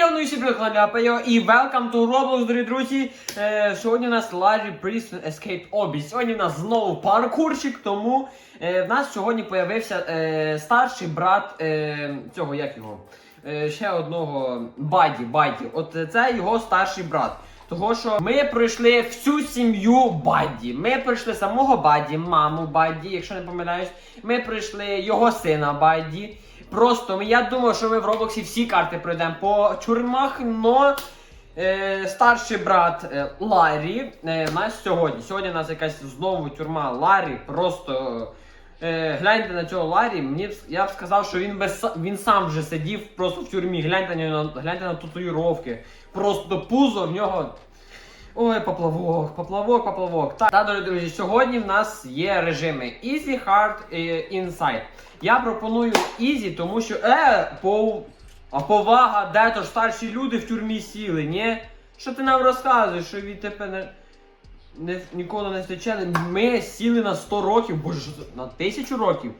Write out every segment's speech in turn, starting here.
Ейо, ну і всі приїхали і welcome to Roblox, дорогі друзі. Е, сьогодні у нас Larry Prison Escape Obby. Сьогодні у нас знову паркурчик, тому е, в нас сьогодні появився е, старший брат е, цього, як його? Е, ще одного Баді, Баді. От це його старший брат. Того, що ми пройшли всю сім'ю Бадді. Ми пройшли самого Бадді, маму Бадді, якщо не помиляюсь. Ми пройшли його сина Бадді. Просто я думаю, що ми в Роблоксі всі карти пройдемо по тюрмах, но е, старший брат е, Ларі е, нас сьогодні. Сьогодні у нас якась знову тюрма Ларі. Просто гляньте на цього Ларі. Мені я б сказав, що він без він сам вже сидів просто в тюрмі. Гляньте на гляньте на татуїровки. Просто пузо в нього. Ой, поплавок, поплавок, поплавок. Так, та, дорогі друзі, сьогодні в нас є режими Easy, Hard і Inside. Я пропоную Easy, тому що. Е, пов... А повага, де то ж старші люди в тюрмі сіли, ні? Що ти нам розказуєш, що від тебе не, ніколи не стечели? Ми сіли на 100 років, боже, що це? на 1000 років.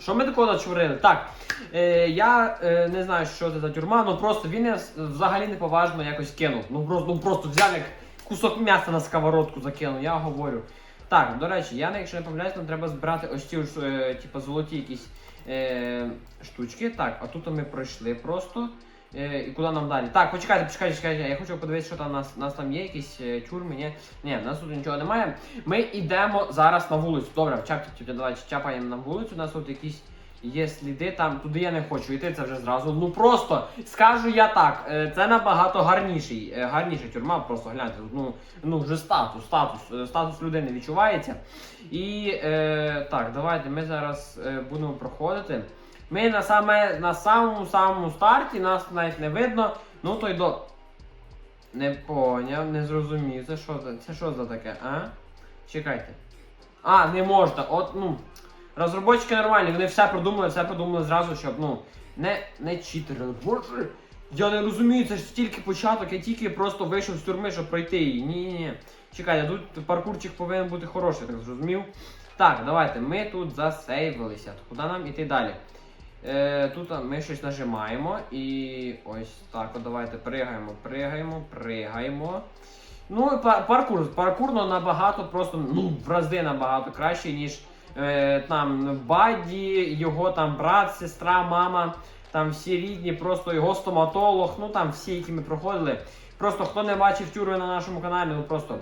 Що ми такого начурили? Так, е, я е, не знаю, що це за тюрма, ну просто він я взагалі неповажно якось кинув. Ну просто, ну просто взяв як кусок м'яса на сковородку закинув, я говорю. Так, до речі, я, якщо не помиляюсь, нам треба збирати ось ці е, типу, золоті якісь е, штучки. Так, а тут ми пройшли просто. Е, і куди нам далі? Так, почекайте, почекайте, почекайте. Я хочу подивитися, що там у нас, у нас там є, якісь е, тюрми, ні? Ні, в нас тут нічого немає. Ми йдемо зараз на вулицю. Добре, чап, тетя, давай чапаємо на вулицю. У нас тут якісь є сліди, там туди я не хочу йти, це вже зразу. Ну просто скажу я так, е, це набагато гарніший, е, гарніша тюрма, просто гляньте, ну, ну вже статус, статус, статус людини відчувається. І е, так, давайте ми зараз е, будемо проходити. Ми на саме на самому самому старті, нас навіть не видно. Ну то й до. Не поняв, не зрозумів. Це що за це що за таке, а? Чекайте. А, не можна. От, ну. Розробочки нормальні, вони все продумали, все продумали зразу, щоб, ну, не, не читерили. Боже, я не розумію, це ж тільки початок, я тільки просто вийшов з тюрми, щоб пройти її. Ні, ні, ні. Чекайте, тут паркурчик повинен бути хороший, так зрозумів. Так, давайте, ми тут засейвилися. Куди нам іти далі? Е, тут ми щось нажимаємо і ось так, от давайте пригаємо, пригаємо, пригаємо. Ну, па- паркур, паркурно набагато просто, ну, в рази набагато краще, ніж е, там Бадді, його там брат, сестра, мама, там всі рідні, просто його стоматолог, ну там всі, які ми проходили. Просто хто не бачив тюрми на нашому каналі, ну просто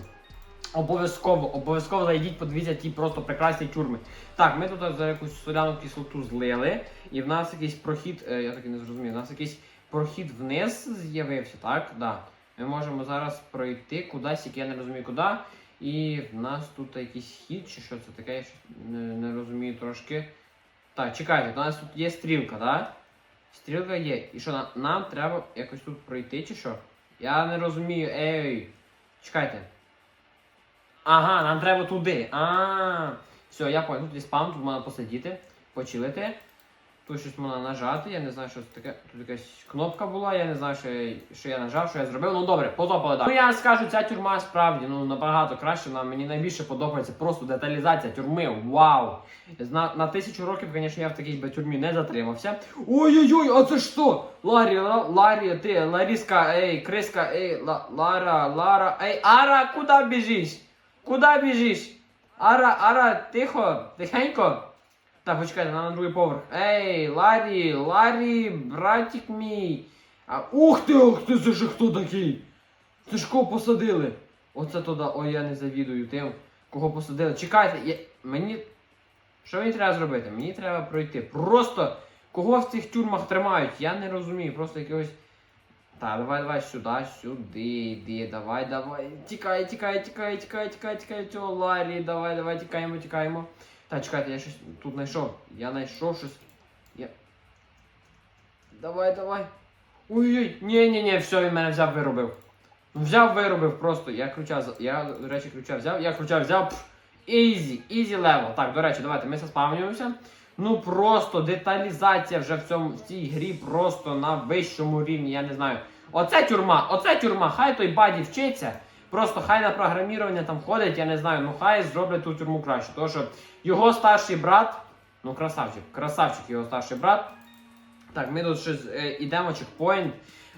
обов'язково, обов'язково зайдіть, подивіться ті просто прекрасні тюрми. Так, ми тут за якусь соляну кислоту злили, і в нас якийсь прохід, е, я так і не зрозумів, у нас якийсь прохід вниз з'явився, так? Да. Ми можемо зараз пройти кудись, як я не розумію куди. І в нас тут якийсь хід, чи що це таке, я не, не розумію трошки. Так, чекайте, у нас тут є стрілка, так? Стрілка є. І що на- нам треба якось тут пройти, чи що? Я не розумію. Ей. Чекайте. Ага, нам треба туди. А, все, я понял. Тут спам, тут можна посидіти, почилити. Тут щось можна нажати, я не знаю, що це таке. Тут якась кнопка була, я не знаю, що я, що я нажав, що я зробив. Ну добре, потопали далі. Ну я скажу, ця тюрма справді ну набагато краще. Вона мені найбільше подобається просто деталізація тюрми. Вау! На, на тисячу років, звісно, я в такій би тюрмі не затримався. Ой-ой-ой, а це що? Ларі, Ла- Ларі, ти, Ларіска, ей, Криска, ей, Ла, Лара, Лара, ей, Ара, куди біжиш? Куди біжиш? Ара, Ара, тихо, тихенько. Так, почекайте, на другий поверх. Ей, Ларі, Ларі, братик мій. А, ух ти, ух ти, це ж хто такий? Це ж кого посадили? Оце туди, ой, я не завідую тим, кого посадили. Чекайте, я, мені. Що мені треба зробити? Мені треба пройти. Просто кого в цих тюрмах тримають, я не розумію. Просто якогось. Так, давай, давай сюди, сюди, йди, давай, давай. Тікай, тікай, тікай, тікай, тікай, тікай, цього Ларі, давай, давай, тікаємо, тікаємо. Так, чекайте, я щось тут знайшов. Я знайшов щось. Я... Давай, давай. Ой-ой, ні, ні, ні, все, він мене взяв, виробив. Взяв, виробив просто. Я ключа, я, до речі, ключа взяв, я ключа взяв. Пф, Ізі, ізі левел. Так, до речі, давайте ми заспавнюємося. Ну просто деталізація вже в цьому в цій грі просто на вищому рівні, я не знаю. Оце тюрма, оце тюрма, хай той баді вчиться. Просто хай на програмірування там ходить, я не знаю, ну хай зроблять ту тюрму краще. Тому що його старший брат, ну красавчик, красавчик його старший брат. Так, ми тут щось е, ідемо, чекпоінт.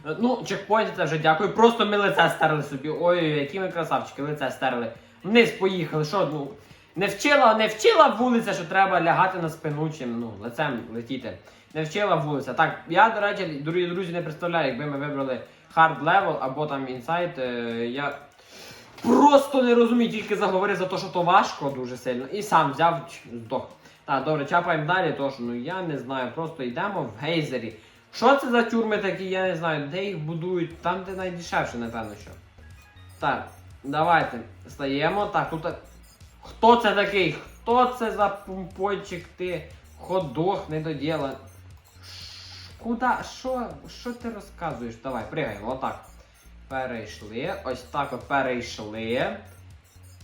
Е, Ну, чекпоінт це вже дякую. Просто ми лице стерли собі. Ой, які ми красавчики, лице стерли. Вниз поїхали. Що, ну, не вчила, не вчила вулиця, що треба лягати на спину, чим ну, лицем летіти. Не вчила вулиця. Так, я, до речі, дорогі друзі, не представляю, якби ми вибрали hard level або там inside, е, я просто не розумію, тільки заговорив за те, що то важко дуже сильно. І сам взяв здох. Так, добре, чапаємо далі, тож ну я не знаю, просто йдемо в гейзері. Що це за тюрми такі, я не знаю, де їх будують, там де найдешевше, напевно, що. Так, давайте стаємо. Так, тут. Хто це такий? Хто це за пумпойчик ти? Ходох недоділа. Куда? Що? Що ти розказуєш? Давай, пригаємо, отак. Перейшли. Ось так от перейшли.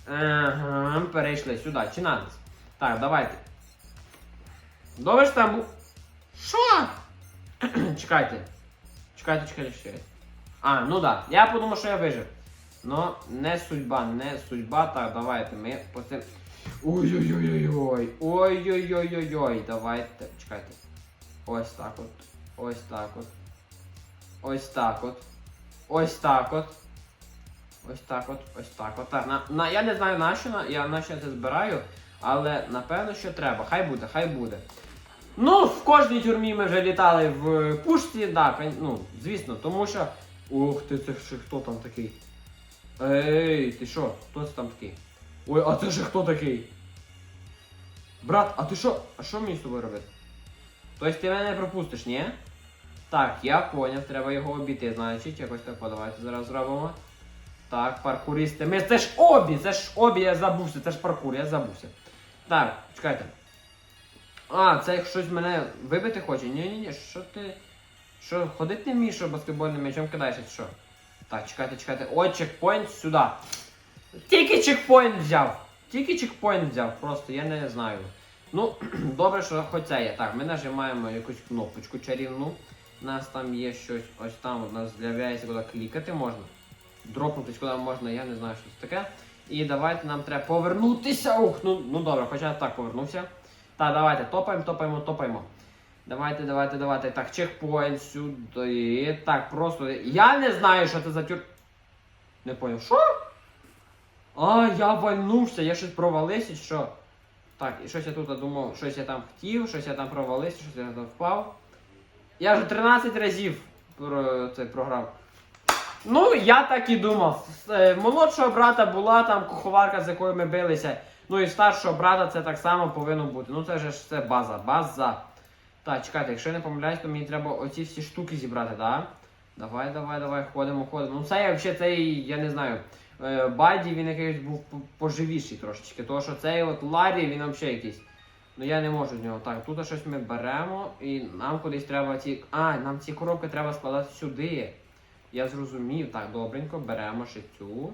Ага, перейшли сюди. Чи на нас? Так, давайте. Добре ж там. Що? чекайте. Чекайте, чекайте, чекайте. А, ну да. Я подумав, що я вижив. Но не судьба, не судьба. Так, давайте ми по цим. Ой-ой-ой-ой-ой. Ой-ой-ой-ой-ой. Давайте. Чекайте. Ось так от. Ось так от. Ось так от. Ось так от. Ось так от, ось так от. Так, на, на, я не знаю на що, я на що це збираю, але напевно, що треба. Хай буде, хай буде. Ну, в кожній тюрмі ми вже літали в пушці, да, ну, звісно, тому що. Ух ти, це ще хто там такий? Ей, ти що? Хто це там такий? Ой, а це ще хто такий? Брат, а ти що? А що мені з тобою робити? Тобто ти мене не пропустиш, ні? Так, я поняв, треба його обійти, значить, якось так давайте зараз зробимо. Так, паркуристи. Ми це ж обі! Це ж обі, я забувся, це ж паркур, я забувся. Так, чекайте. А, це щось мене вибити хоче? Ні-ні-ні, що ти. Що, ходити не вмієш, що баскетбольним м'ячом кидаєшся, чи що? Так, чекайте, чекайте. О, чекпоінт сюди. Тільки чекпоінт взяв. Тільки чекпоінт взяв, просто я не знаю. Ну, добре, що хоч це є. Так, ми нажимаємо якусь кнопочку чарівну. У нас там є щось, ось там у нас з'являється, куди клікати можна. Дропнутись куди можна, я не знаю, що це таке. І давайте нам треба повернутися. Ух, ну, ну добре, хоча я так повернувся. Так, давайте, топаємо, топаємо, топаємо. Давайте, давайте, давайте. Так, чекпоінт сюди. Так, просто. Я не знаю, що це за тюр. Не поняв. Що? А, я вальнувся, я щось провалився, що. Так, і щось я тут думав, щось я там хотів, щось я там провалився, щось я там впав. Я вже 13 разів про це програв. Ну, я так і думав. Е, Молодшого брата була там куховарка, з якою ми билися. Ну і старшого брата це так само повинно бути. Ну це ж це база. База. Так, чекайте, якщо я не помиляюсь, то мені треба оці всі штуки зібрати, так? Давай, давай, давай, ходимо, ходимо. Ну це я взагалі цей, я не знаю. е, Баді він якийсь був поживіший трошечки. Тому що цей от Ларі, він взагалі якийсь. Ну я не можу з нього. Так, тут щось ми беремо і нам кудись треба ці. А, нам ці коробки треба складати сюди. Я зрозумів. Так, добренько, беремо ще цю.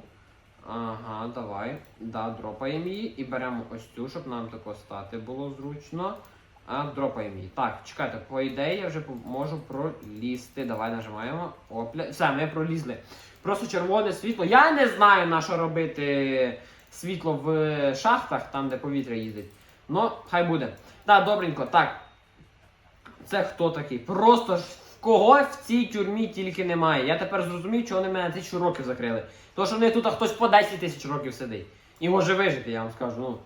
Ага, давай. Да, дропаємо її і беремо ось цю, щоб нам тако стати було зручно. Дропаємо її. Так, чекайте, по ідеї я вже можу пролізти. Давай нажимаємо. Опля. Все, ми пролізли. Просто червоне світло. Я не знаю, на що робити світло в шахтах, там, де повітря їздить. Ну, хай буде. Так, добренько, так. Це хто такий? Просто ж кого в цій тюрмі тільки немає. Я тепер зрозумів, чого вони мене тисячу років закрили. То, що в тут хтось по 10 тисяч років сидить. І може вижити, я вам скажу. Ну.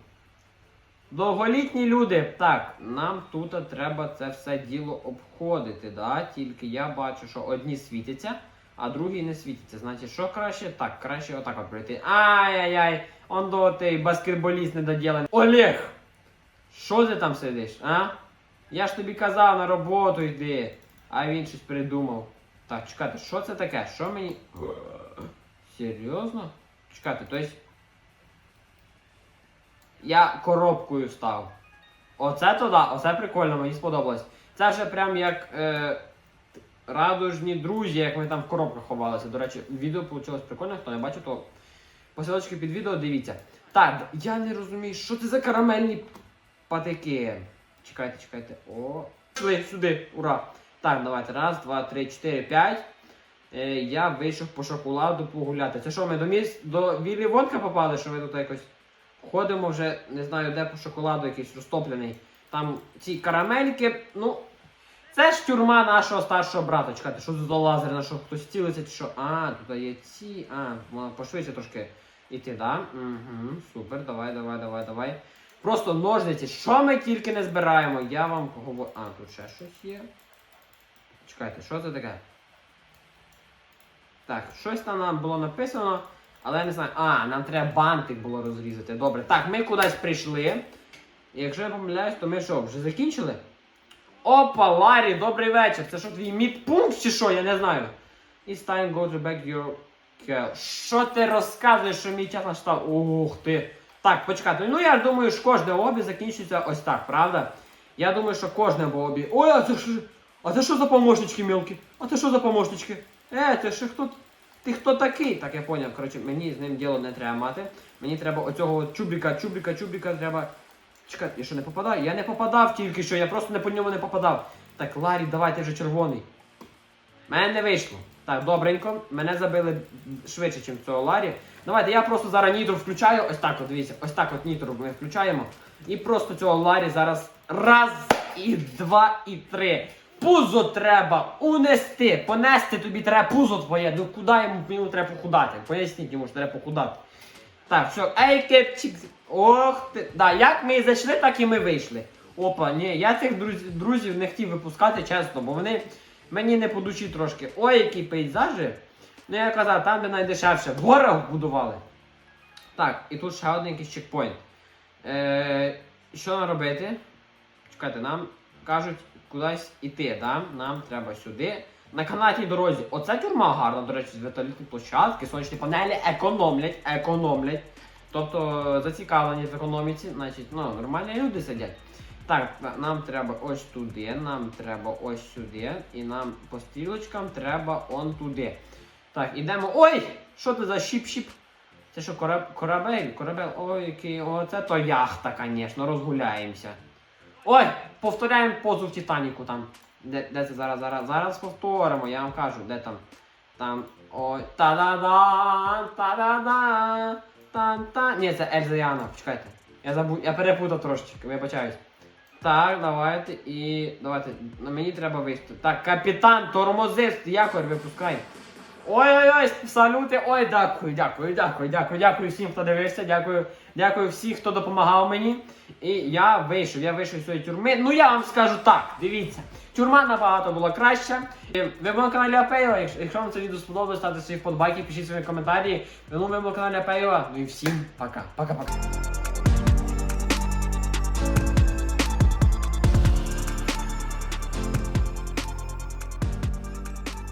Довголітні люди. Так, нам тут треба це все діло обходити. Да? Тільки я бачу, що одні світяться, а другі не світяться. Значить, що краще? Так, краще отак от пройти. Ай-яй-яй, он до той баскетболіст недоділений. Олег! Що ти там сидиш, а? Я ж тобі казав на роботу йди, а він щось придумав. Так, чекайте, що це таке? Що мені. Серйозно? Чекайте, то есть. Я коробкою став. Оце то да, оце прикольно, мені сподобалось. Це вже прям як е, радужні друзі, як ми там в коробках ховалися. До речі, відео вийшло прикольно, хто не бачив, то посилочки під відео дивіться. Так, я не розумію, що це за карамельні патики. Чекайте, чекайте. О. Сюди, сюди, ура. Так, давайте. Раз, два, три, чотири, п'ять. Е, я вийшов по шоколаду погуляти. Це що, ми до міс... до Віллі Вонка попали, що ми тут якось ходимо вже, не знаю, де по шоколаду якийсь розтоплений. Там ці карамельки, ну. Це ж тюрма нашого старшого брата. Чекайте, що за лазер, на що хтось цілиться чи що? А, тут є ці. А, можна пошвидше трошки іти, да? Угу, супер, давай, давай, давай, давай. Просто ножниці, що ми тільки не збираємо. Я вам говорю. А, тут ще щось є. Чекайте, що це таке? Так, щось там нам було написано, але я не знаю. А, нам треба бантик було розрізати. Добре. Так, ми кудись прийшли. Якщо я помиляюсь, то ми що, вже закінчили? Опа, Ларі, добрий вечір. Це що твій мідпункт чи що? Я не знаю. It's time go to back your girl. Що ти розказуєш, що мій час настав? Ух ти. Так, почекайте. Ну я думаю, що кожне обі закінчується ось так, правда? Я думаю, що кожне обі. Ой, а це що? А це що за помощнички мілкі? А це що за помощнички? Е, це ще хто? Ти хто такий? Так я поняв. Коротше, мені з ним діло не треба мати. Мені треба оцього от чубіка, чубіка, чубіка треба. Чекай, я що не попадаю? Я не попадав тільки що, я просто не по ньому не попадав. Так, Ларі, давай, ти вже червоний. Мене не вийшло. Так, добренько. Мене забили швидше, ніж цього Ларі. Давайте я просто зараз нітро включаю. Ось так от, дивіться, ось так от нітро ми включаємо. І просто цього Ларі зараз раз, і два, і три. Пузо треба унести. Понести тобі треба пузо твоє. Ну куди йому, йому треба похудати? Поясніть йому, що треба похудати. Так, все, ей, кепчик. Ох ти. Да, як ми і зайшли, так і ми вийшли. Опа, ні, я цих друзів, друзів не хотів випускати, чесно, бо вони мені не по душі трошки. Ой, які пейзажі. Ну я казав, там де найдешевше. В будували. Так, і тут ще один якийсь чекпоінт. Е, що нам робити? Чекайте, нам кажуть кудись іти, да? Нам треба сюди. На канатній дорозі. Оце тюрма гарна, до речі, з вертолітні площадки, сонячні панелі економлять, економлять. Тобто зацікавлені в економіці, значить, ну, нормальні люди сидять. Так, нам треба ось туди, нам треба ось сюди, і нам по стрілочкам треба он туди. Так, ідемо. Ой! Що це за щіп-щіп? Це що, кораб... корабель? Корабель, ой, який. О, це то яхта, звісно, розгуляємося. Ой, повторяємо позу в Титаніку там. Де, де це зараз, зараз, зараз повторимо, я вам кажу, де там. Там. Ой. Та-да-да, та-да-да. Та-та. Ні, це Ельза Яна, почекайте. Я забув, я перепутав трошечки, вибачаюсь. Так, давайте і. Давайте. Мені треба вийти. Так, капітан, тормози, якорь випускай. Ой-ой-ой, салюти, ой, дякую, дякую, дякую, дякую, дякую всім, хто дивився, дякую, дякую всім, хто допомагав мені. І я вийшов, я вийшов з цієї тюрми. Ну я вам скажу так, дивіться, тюрма набагато була краща. Ви були на каналі Апеєва, якщо, якщо вам це відео сподобалось, ставте свої вподобайки, пишіть свої коментарі. Ну, ви були на каналі Апеєва. Ну і всім пока. Пока-пока.